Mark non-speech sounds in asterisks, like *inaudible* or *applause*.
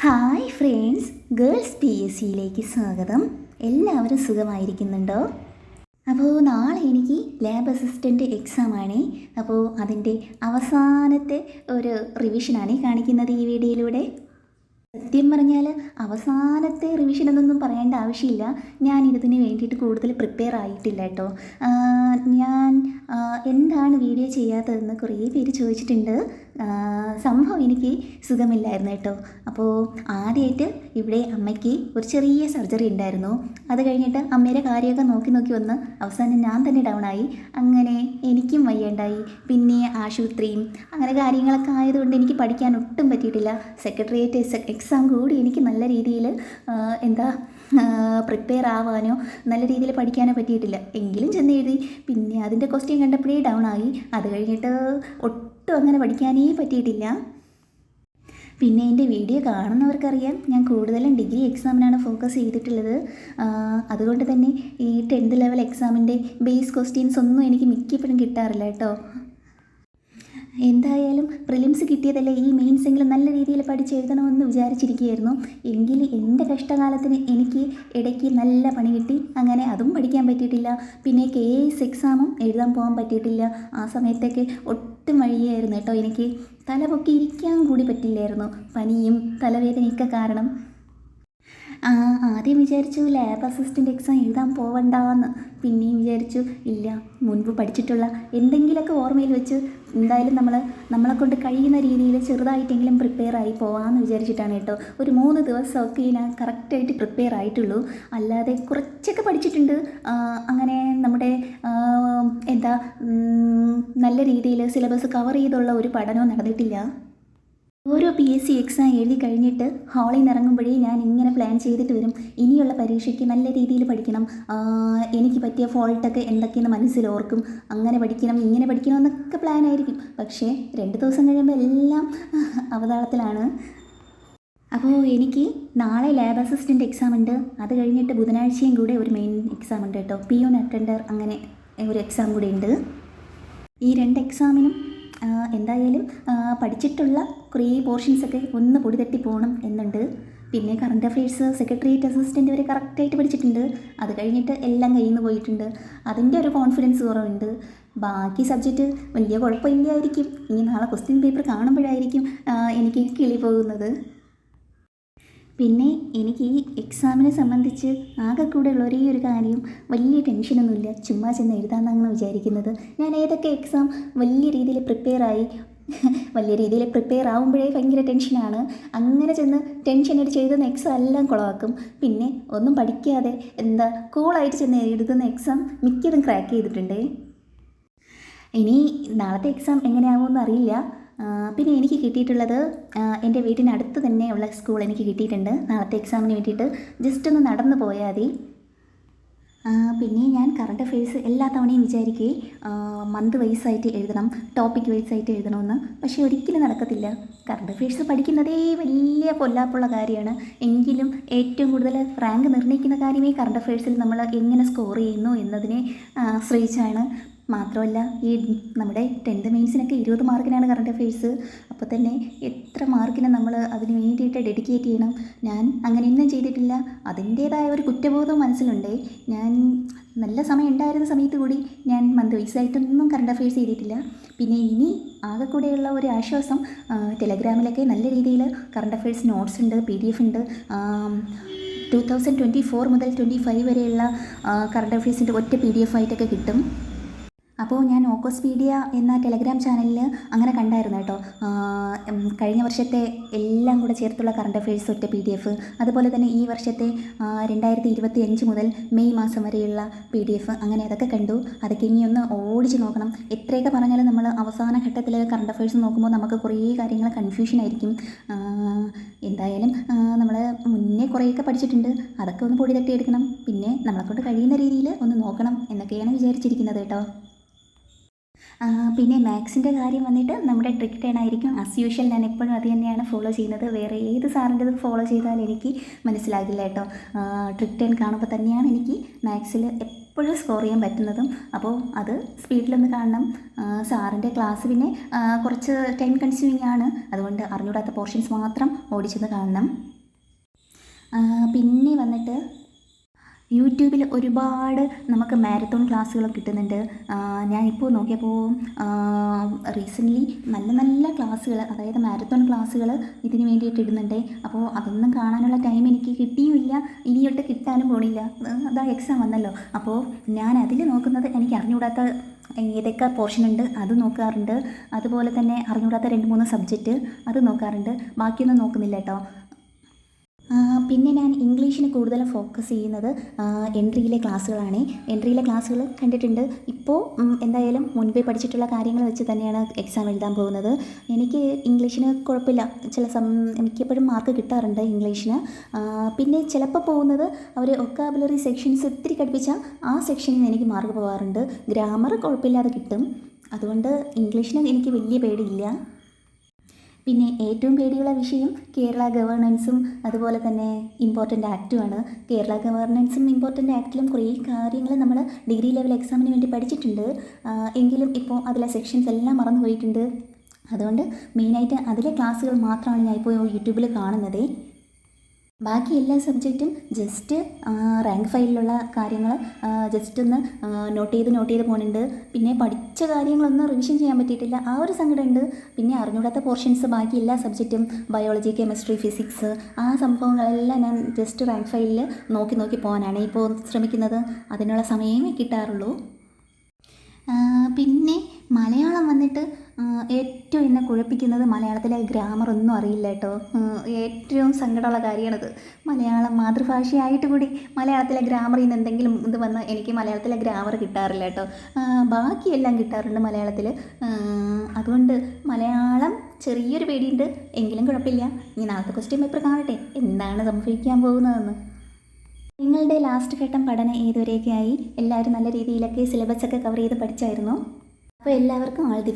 Hi friends girls P S സിയിലേക്ക് സ്വാഗതം. എല്ലാവരും സുഖമായിരിക്കുന്നുണ്ടോ? അപ്പോൾ നാളെ എനിക്ക് ലാബ് അസിസ്റ്റന്റ് എക്സാം ആണ് അപ്പോൾ അതിന്റെ അവസാനത്തെ ഒരു റിവിഷനാണ് കാണിക്കുന്നത് ഈ വീഡിയോയിലൂടെ. സത്യം പറഞ്ഞാൽ അവസാനത്തെ റിവിഷൻ എന്നൊന്നും പറയേണ്ട ആവശ്യമില്ല. ഞാൻ ഇതിന് വേണ്ടിയിട്ട് കൂടുതൽ പ്രിപ്പയർ ആയിട്ടില്ല കേട്ടോ. ഞാൻ എന്താണ് വീഡിയോ ചെയ്യാത്തതെന്ന് കുറേ പേര് ചോദിച്ചിട്ടുണ്ട്. സംഭവം എനിക്ക് സുഖമില്ലായിരുന്നു കേട്ടോ. അപ്പോൾ ആദ്യമായിട്ട് ഇവിടെ അമ്മയ്ക്ക് ഒരു ചെറിയ സർജറി ഉണ്ടായിരുന്നു. അത് കഴിഞ്ഞിട്ട് അമ്മയുടെ കാര്യമൊക്കെ നോക്കി നോക്കി വന്ന് അവസാനം ഞാൻ തന്നെ ആയി. അങ്ങനെ എനിക്കും വയ്യണ്ടായി. പിന്നെ ആശുപത്രിയും അങ്ങനെ കാര്യങ്ങളൊക്കെ ആയതുകൊണ്ട് എനിക്ക് പഠിക്കാൻ ഒട്ടും പറ്റിയിട്ടില്ല. സെക്രട്ടേറിയറ്റ് എക്സാം കൂടി എനിക്ക് നല്ല രീതിയിൽ എന്താ പ്രിപ്പയർ ആവാനോ നല്ല രീതിയിൽ പഠിക്കാനോ പറ്റിയിട്ടില്ല. എങ്കിലും ചെന്ന് എഴുതി പിന്നെ അതിന്റെ ക്വസ്റ്റ്യൻ കണ്ടപ്പോഴേ ഡൗൺ ആയി. അത് കഴിഞ്ഞിട്ട് ഒട്ടും അങ്ങനെ പഠിക്കാനേ പറ്റിയിട്ടില്ല. പിന്നെ എന്റെ വീഡിയോ കാണുന്നവർക്കറിയാം. ഞാൻ കൂടുതലും ഡിഗ്രി എക്സാമിനാണ് ഫോക്കസ് ചെയ്തിട്ടുള്ളത്. അതുകൊണ്ട് തന്നെ ഈ ടെൻത്ത് ലെവൽ എക്സാമിന്റെ ബേസ് ക്വസ്റ്റ്യൻസ് ഒന്നും എനിക്ക് മിക്കപ്പോഴും കിട്ടാറില്ല കേട്ടോ. എന്തായാലും പ്രിലിംസ് കിട്ടിയതല്ലേ? ഈ മെയിൻസ് എങ്കിലും നല്ല രീതിയിൽ പഠിച്ചെഴുതണമെന്ന് വിചാരിച്ചിരിക്കുകയായിരുന്നു. എങ്കിൽ എന്റെ കഷ്ടകാലത്തിന് എനിക്ക് ഇടയ്ക്ക് നല്ല പണി കിട്ടി. അങ്ങനെ അതും പഠിക്കാൻ പറ്റിയിട്ടില്ല. പിന്നെ കെ എസ് എക്സാമും എഴുതാൻ പോകാൻ പറ്റിയിട്ടില്ല. ആ സമയത്തൊക്കെ ഒട്ടും വഴിയായിരുന്നു കേട്ടോ എനിക്ക്. തല ഇരിക്കാൻ കൂടി പറ്റില്ലായിരുന്നു. പനിയും തലവേദനയൊക്കെ കാരണം ആ, ആദ്യം വിചാരിച്ചു ലാബ് അസിസ്റ്റന്റ് എക്സാം എഴുതാൻ പോവണ്ടെന്ന്. പിന്നെയും വിചാരിച്ചു ഇല്ല മുൻപ് പഠിച്ചിട്ടുള്ള എന്തെങ്കിലുമൊക്കെ ഓർമ്മയിൽ വെച്ച് എന്തായാലും നമ്മൾ നമ്മളെ കൊണ്ട് കഴിയുന്ന രീതിയിൽ ചെറുതായിട്ടെങ്കിലും പ്രിപ്പയർ ആയി പോവാമെന്ന് വിചാരിച്ചിട്ടാണ് കേട്ടോ. ഒരു മൂന്ന് ദിവസമൊക്കെ ഞാൻ കറക്റ്റായിട്ട് പ്രിപ്പയർ ആയിട്ടുള്ളൂ. അല്ലാതെ കുറച്ചൊക്കെ പഠിച്ചിട്ടുണ്ട്. അങ്ങനെ നമ്മുടെ എന്താ നല്ല രീതിയിൽ സിലബസ് കവർ ചെയ്തുള്ള ഒരു പഠനവും നടന്നിട്ടില്ല. ഓരോ പി എസ് സി എക്സാം എഴുതി കഴിഞ്ഞിട്ട് ഹാളിൽ നിന്ന് ഇറങ്ങുമ്പോഴേ ഞാൻ ഇങ്ങനെ പ്ലാൻ ചെയ്തിട്ട് വരും. ഇനിയുള്ള പരീക്ഷയ്ക്ക് നല്ല രീതിയിൽ പഠിക്കണം. എനിക്ക് പറ്റിയ ഫോൾട്ടൊക്കെ എന്തൊക്കെയെന്ന് മനസ്സിൽ ഓർക്കും. അങ്ങനെ പഠിക്കണം ഇങ്ങനെ പഠിക്കണം എന്നൊക്കെ പ്ലാൻ ആയിരിക്കും. പക്ഷേ രണ്ട് ദിവസം കഴിയുമ്പോൾ എല്ലാം അവതാളത്തിലാണ്. അപ്പോൾ എനിക്ക് നാളെ ലാബ് അസിസ്റ്റന്റ് എക്സാം ഉണ്ട്. അത് കഴിഞ്ഞിട്ട് ബുധനാഴ്ചയും കൂടെ ഒരു മെയിൻ എക്സാം ഉണ്ട് കേട്ടോ. പി യു അറ്റൻഡർ അങ്ങനെ ഒരു എക്സാം കൂടെ ഉണ്ട്. ഈ രണ്ട് എക്സാമിനും എന്തായാലും പഠിച്ചിട്ടുള്ള കുറേ പോർഷൻസൊക്കെ ഒന്ന് പൊടി തട്ടി പോകണം എന്നുണ്ട്. പിന്നെ കറണ്ട് അഫയേഴ്സ് സെക്രട്ടേറിയറ്റ് അസിസ്റ്റന്റ് വരെ കറക്റ്റായിട്ട് പഠിച്ചിട്ടുണ്ട്. അത് കഴിഞ്ഞിട്ട് എല്ലാം കയ്യിൽ നിന്ന് പോയിട്ടുണ്ട്. അതിന്റെ ഒരു കോൺഫിഡൻസ് കുറവുണ്ട്. ബാക്കി സബ്ജക്റ്റ് വലിയ കുഴപ്പമില്ലായിരിക്കും. ഇനി നാളെ ക്വസ്റ്റ്യൻ പേപ്പർ കാണുമ്പോഴായിരിക്കും എനിക്ക് കിളി പോകുന്നത്. പിന്നെ എനിക്ക് ഈ എക്സാമിനെ സംബന്ധിച്ച് ആകെ കൂടെ ഉള്ള ഒരേ ഒരു കാര്യം വലിയ ടെൻഷനൊന്നുമില്ല ചുമ്മാ ചെന്ന് എഴുതാമെന്നാണ് വിചാരിക്കുന്നത്. ഞാൻ ഏതൊക്കെ എക്സാം വലിയ രീതിയിൽ പ്രിപ്പയർ ആയി *laughs* വലിയ രീതിയിൽ പ്രിപ്പയർ ആവുമ്പോഴേ ഭയങ്കര ടെൻഷനാണ് അങ്ങനെ ചെന്ന് ടെൻഷൻ അടിച്ച് എഴുതുന്ന എക്സാം എല്ലാം കുളവാക്കും. പിന്നെ ഒന്നും പഠിക്കാതെ എന്താ കൂളായിട്ട് ചെന്ന് എഴുതുന്ന എക്സാം മിക്കതും ക്രാക്ക് ചെയ്തിട്ടുണ്ട്. ഇനി നാളത്തെ എക്സാം എങ്ങനെയാവുമെന്ന് അറിയില്ല. പിന്നെ എനിക്ക് കിട്ടിയിട്ടുള്ളത് എന്റെ വീട്ടിനടുത്ത് തന്നെയുള്ള സ്കൂൾ എനിക്ക് കിട്ടിയിട്ടുണ്ട്. നാളത്തെ എക്സാമിന് വേണ്ടിയിട്ട് ജസ്റ്റ് ഒന്ന് നടന്നു പോയാൽ മതി. പിന്നെ ഞാൻ കറണ്ട് അഫയേഴ്സ് എല്ലാ തവണയും വിചാരിക്കുകയും മന്ത് വൈസായിട്ട് എഴുതണം ടോപ്പിക് വൈസായിട്ട് എഴുതണമെന്ന്. പക്ഷേ ഒരിക്കലും നടക്കത്തില്ല. കറണ്ട് അഫയേഴ്സ് പഠിക്കുന്നതേ വലിയ പൊല്ലാപ്പുള്ള കാര്യമാണ്. എങ്കിലും ഏറ്റവും കൂടുതൽ റാങ്ക് നിർണയിക്കുന്ന കാര്യമേ കറണ്ട് അഫയേഴ്സിൽ നമ്മൾ എങ്ങനെ സ്കോർ ചെയ്യുന്നു എന്നതിനെ ആശ്രയിച്ചാണ്. മാത്രമല്ല ഈ നമ്മുടെ ടെൻത്ത് മെയിൻസിനൊക്കെ ഇരുപത് മാർക്കിനാണ് കറണ്ട് അഫയേഴ്സ് അപ്പോൾ തന്നെ എത്ര മാർക്കിന് നമ്മൾ അതിന് വേണ്ടിയിട്ട് ഡെഡിക്കേറ്റ് ചെയ്യണം? ഞാൻ അങ്ങനെയൊന്നും ചെയ്തിട്ടില്ല. അതിന്റേതായ ഒരു കുറ്റബോധം മനസ്സിലുണ്ട്. ഞാൻ നല്ല സമയം ഉണ്ടായിരുന്ന സമയത്ത് കൂടി ഞാൻ മന്ത് വൈസായിട്ടൊന്നും കറണ്ട് അഫയേഴ്സ് ചെയ്തിട്ടില്ല. പിന്നെ ഇനി ആകെ കൂടെയുള്ള ഒരു ആശ്വാസം ടെലഗ്രാമിലൊക്കെ നല്ല രീതിയിൽ കറണ്ട് അഫയേഴ്സ് നോട്ട്സ് ഉണ്ട് പി ഡി എഫ് ഉണ്ട്. ടു തൗസൻഡ് ട്വന്റി ഫോർ മുതൽ ട്വന്റി ഫൈവ് വരെയുള്ള കറണ്ട് അഫയേഴ്സിന്റെ ഒറ്റ പി ഡി എഫ് ആയിട്ടൊക്കെ കിട്ടും. അപ്പോൾ ഞാൻ ഓക്കോസ് മീഡിയ എന്ന ടെലഗ്രാം ചാനലിൽ അങ്ങനെ കണ്ടായിരുന്നു കേട്ടോ. കഴിഞ്ഞ വർഷത്തെ എല്ലാം കൂടെ ചേർത്തുള്ള കറണ്ട് അഫയേഴ്സ് ഒറ്റ പി ഡി എഫ് അതുപോലെ തന്നെ ഈ വർഷത്തെ രണ്ടായിരത്തി ഇരുപത്തി അഞ്ച് മുതൽ മെയ് മാസം വരെയുള്ള പി ഡി എഫ് അങ്ങനെ അതൊക്കെ കണ്ടു. അതൊക്കെ ഇനി ഒന്ന് ഓടിച്ച് നോക്കണം. എത്രയൊക്കെ പറഞ്ഞാലും നമ്മൾ അവസാന ഘട്ടത്തിൽ കറണ്ട് അഫയേഴ്സ് നോക്കുമ്പോൾ നമുക്ക് കുറേ കാര്യങ്ങൾ കൺഫ്യൂഷൻ ആയിരിക്കും. എന്തായാലും നമ്മൾ മുന്നേ കുറേയൊക്കെ പഠിച്ചിട്ടുണ്ട്. അതൊക്കെ ഒന്ന് പൊടി തട്ടി എടുക്കണം. പിന്നെ നമ്മളെക്കൊണ്ട് കഴിയുന്ന രീതിയിൽ ഒന്ന് നോക്കണം എന്നൊക്കെയാണ് വിചാരിച്ചിരിക്കുന്നത് കേട്ടോ. പിന്നെ മാത്സിന്റെ കാര്യം വന്നിട്ട് നമ്മുടെ ട്രിക്ക് ടേൺ ആയിരിക്കും. ആസ് യൂഷ്വൽ ഞാൻ എപ്പോഴും അത് തന്നെയാണ് ഫോളോ ചെയ്യുന്നത്. വേറെ ഏത് സാറിന്റെ ഫോളോ ചെയ്താലും എനിക്ക് മനസ്സിലാകില്ല കേട്ടോ. ട്രിക്ക് ടേൺ കാണുമ്പോൾ തന്നെയാണ് എനിക്ക് മാത്സിൽ എപ്പോഴും സ്കോർ ചെയ്യാൻ പറ്റുന്നതും. അപ്പോൾ അത് സ്പീഡിലൊന്ന് കാണണം. സാറിന്റെ ക്ലാസ് പിന്നെ കുറച്ച് ടൈം കൺസ്യൂമിങ് ആണ്. അതുകൊണ്ട് അറിഞ്ഞൂടാത്ത പോർഷൻസ് മാത്രം ഓടിച്ചെന്ന് കാണണം. പിന്നെ വന്നിട്ട് യൂട്യൂബിൽ ഒരുപാട് നമുക്ക് മാരത്തോൺ ക്ലാസ്സുകൾ കിട്ടുന്നുണ്ട്. ഞാനിപ്പോൾ നോക്കിയപ്പോൾ റീസെന്റ്ലി നല്ല നല്ല ക്ലാസ്സുകൾ അതായത് മാരത്തോൺ ക്ലാസ്സുകൾ ഇതിന് വേണ്ടിയിട്ട് ഇടുന്നുണ്ട്. അപ്പോൾ അതൊന്നും കാണാനുള്ള ടൈം എനിക്ക് കിട്ടിയുമില്ല ഇനിയൊട്ട് കിട്ടാനും പോണില്ല. അതാ എക്സാം വന്നല്ലോ. അപ്പോൾ ഞാൻ അതിൽ നോക്കുന്നത് എനിക്ക് അറിഞ്ഞുകൂടാത്ത ഏതൊക്കെ പോർഷൻ ഉണ്ട് അത് നോക്കാറുണ്ട്. അതുപോലെ തന്നെ അറിഞ്ഞുകൂടാത്ത രണ്ട് മൂന്ന് സബ്ജക്റ്റ് അത് നോക്കാറുണ്ട്. ബാക്കിയൊന്നും നോക്കുന്നില്ല കേട്ടോ. പിന്നെ ഞാൻ ഇംഗ്ലീഷിന് കൂടുതൽ ഫോക്കസ് ചെയ്യുന്നത് എൻട്രിയിലെ ക്ലാസ്സുകളാണ്. എൻട്രിയിലെ ക്ലാസ്സുകൾ കണ്ടിട്ടുണ്ട്. ഇപ്പോൾ എന്തായാലും മുൻപേ പഠിച്ചിട്ടുള്ള കാര്യങ്ങൾ വെച്ച് തന്നെയാണ് എക്സാം എഴുതാൻ പോകുന്നത്. എനിക്ക് ഇംഗ്ലീഷിന് കുഴപ്പമില്ല. ചില സം മിക്കപ്പോഴും മാർക്ക് കിട്ടാറുണ്ട് ഇംഗ്ലീഷിന്. പിന്നെ ചിലപ്പോൾ പോകുന്നത് അവർ ഒക്കാബുലറി സെക്ഷൻസ് ഒത്തിരി പഠിപ്പിച്ചാൽ ആ സെക്ഷനിൽ എനിക്ക് മാർക്ക് പോകാറുണ്ട് ഗ്രാമർ കുഴപ്പമില്ലാതെ കിട്ടും. അതുകൊണ്ട് ഇംഗ്ലീഷിന് എനിക്ക് വലിയ പേടിയില്ല. പിന്നെ ഏറ്റവും പേടിയുള്ള വിഷയം കേരള ഗവേണൻസും അതുപോലെ തന്നെ ഇമ്പോർട്ടന്റ് ആക്റ്റുമാണ് കേരള ഗവേണൻസും ഇമ്പോർട്ടന്റ് ആക്റ്റിലും കുറേ കാര്യങ്ങൾ നമ്മൾ ഡിഗ്രി ലെവൽ എക്സാമിന് വേണ്ടി പഠിച്ചിട്ടുണ്ട്. എങ്കിലും ഇപ്പോൾ അതിലെ സെക്ഷൻസ് എല്ലാം മറന്നു പോയിട്ടുണ്ട് അതുകൊണ്ട് മെയിനായിട്ട് അതിലെ ക്ലാസ്സുകൾ മാത്രമാണ് ഞാൻ ഇപ്പോൾ യൂട്യൂബിൽ കാണുന്നത്. ബാക്കി എല്ലാ സബ്ജക്റ്റും ജസ്റ്റ് റാങ്ക് ഫയലിലുള്ള കാര്യങ്ങൾ ജസ്റ്റ് ഒന്ന് നോട്ട് ചെയ്ത് നോട്ട് ചെയ്ത് പോകുന്നുണ്ട് പിന്നെ പഠിച്ച കാര്യങ്ങളൊന്നും റിവിഷൻ ചെയ്യാൻ പറ്റിയിട്ടില്ല. ആ ഒരു സങ്കടമുണ്ട്. പിന്നെ അറിഞ്ഞൂടാത്ത പോർഷൻസ് ബാക്കി എല്ലാ സബ്ജക്റ്റും ബയോളജി കെമിസ്ട്രി ഫിസിക്സ് ആ സംഭവങ്ങളെല്ലാം ഞാൻ ജസ്റ്റ് റാങ്ക് ഫയലിൽ നോക്കി നോക്കി പോകാനാണ് ഇപ്പോൾ ശ്രമിക്കുന്നത്. അതിനുള്ള സമയമേ കിട്ടാറുള്ളൂ. പിന്നെ മലയാളം വന്നിട്ട് ഏറ്റവും എന്നെ കുഴപ്പിക്കുന്നത് മലയാളത്തിലെ ഗ്രാമർ ഒന്നും അറിയില്ല കേട്ടോ. ഏറ്റവും സങ്കടമുള്ള കാര്യമാണത്. മലയാളം മാതൃഭാഷയായിട്ട് കൂടി മലയാളത്തിലെ ഗ്രാമറിൽ നിന്ന് എന്തെങ്കിലും ഇത് വന്ന് എനിക്ക് മലയാളത്തിലെ ഗ്രാമർ കിട്ടാറില്ല കേട്ടോ. ബാക്കിയെല്ലാം കിട്ടാറുണ്ട് മലയാളത്തിൽ. അതുകൊണ്ട് മലയാളം ചെറിയൊരു പേടിയുണ്ട്. എങ്കിലും കുഴപ്പമില്ല. ഇനി നാളത്തെ ക്വസ്റ്റ്യൻ പേപ്പർ കാണട്ടെ. എന്താണ് സംഭവിക്കാൻ പോകുന്നതെന്ന്. നിങ്ങളുടെ ലാസ്റ്റ് ഘട്ടം പഠനം ഏതുവരെയൊക്കെയായി? എല്ലാവരും നല്ല രീതിയിലൊക്കെ സിലബസ് ഒക്കെ കവർ ചെയ്ത് പഠിച്ചായിരുന്നു? അപ്പോൾ എല്ലാവർക്കും ആൾ ദി